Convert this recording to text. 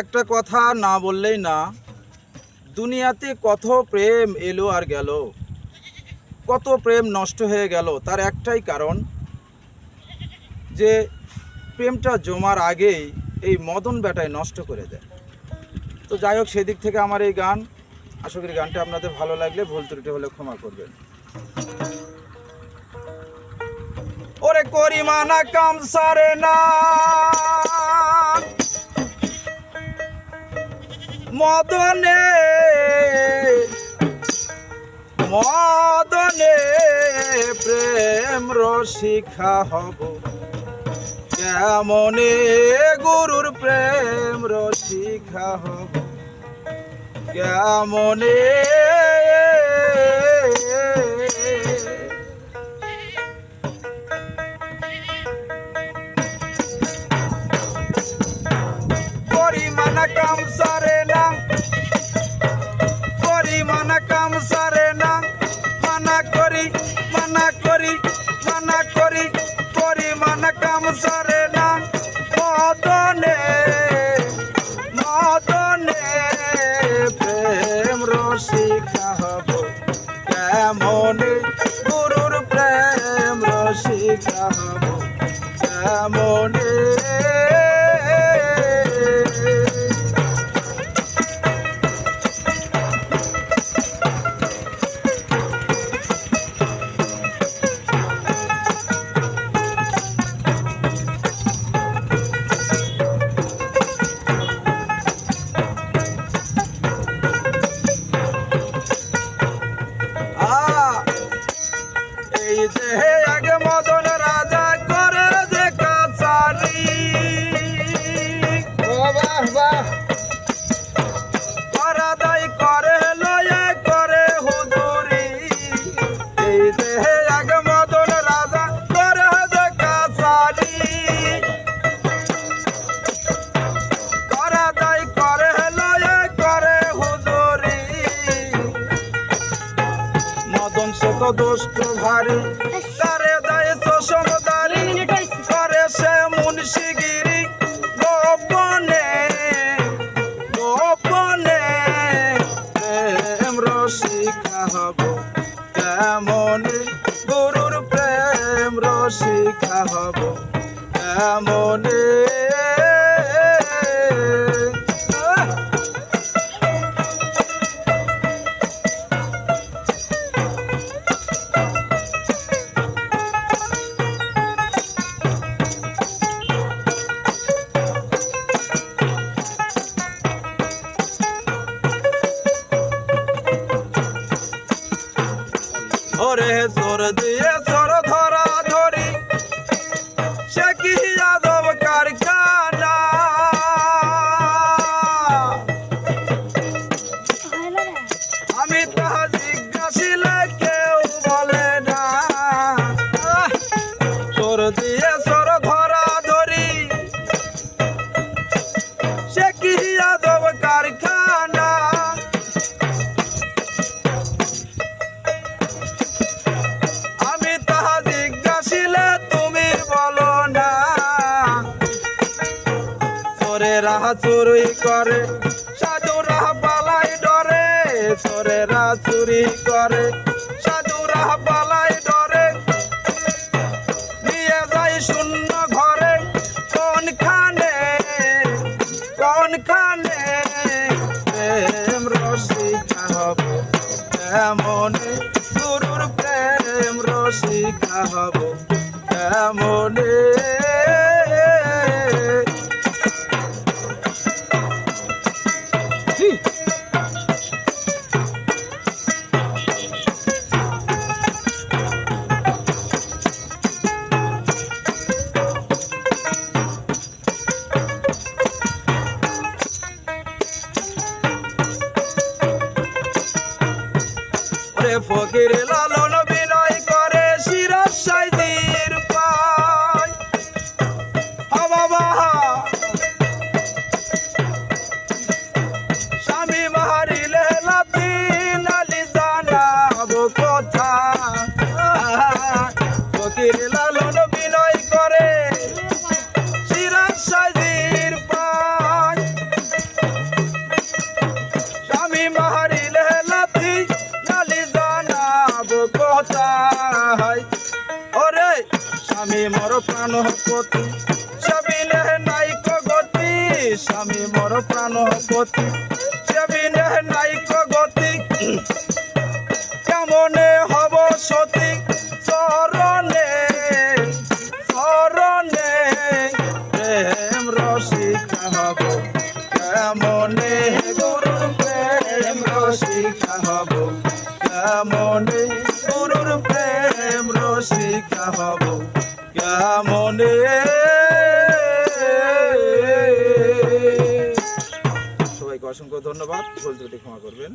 একটা কথা না বললেই না, দুনিয়াতে কত প্রেম এলো আর গেল, কত প্রেম নষ্ট হয়ে গেল, তার একটাই কারণ যে প্রেমটা জমার আগেই এই মদন বেটায় নষ্ট করে দেয়। তো যাই হোক, সেদিক থেকে আমার এই গান, আশা করি গানটা আপনাদের ভালো লাগলে ভুল ত্রুটি হলে ক্ষমা করবেন। ওরে করিমানা কাম সারে না। মদনে মদনে প্রেম রসিখা হব। কেমনে গুরুর প্রেম রসিখা হব? কেমনে বাহ পরাদাই করে লয়ে করে হুদুরি এই যে আগে মদন রাজা করে যে কাছারি। পরাদাই করে লয়ে করে হুদুরি মদন সে তো দুষ্ট ভারী, তারে ওরে জোর দিয়ে চুরি করে। সাধুরা পালাই ডরে, চোরেরা চুরি করে। সাধুরা পালাই ডরে। নিয়ে যাই শূন্য ঘরে কোনখানে কোনখানে প্রেম রসিকা হব? কেমনে গুরুর প্রেম রসিকা হব? কেমনে ফকির লালন বিনয় করে শিরাজ সাইদির পায়। বাবা। স্বামী মারিলে লাতিন আলি জানাব কথা। ফকির লালন তাই স্বামী মর প্রাণ হপতি। সবিনে নাই গতি। স্বামী মর প্রাণ হপতি। সবিনে নাই গতি। সবাইকে অসংখ্য ধন্যবাদ। ভুল ত্রুটি ক্ষমা করবেন।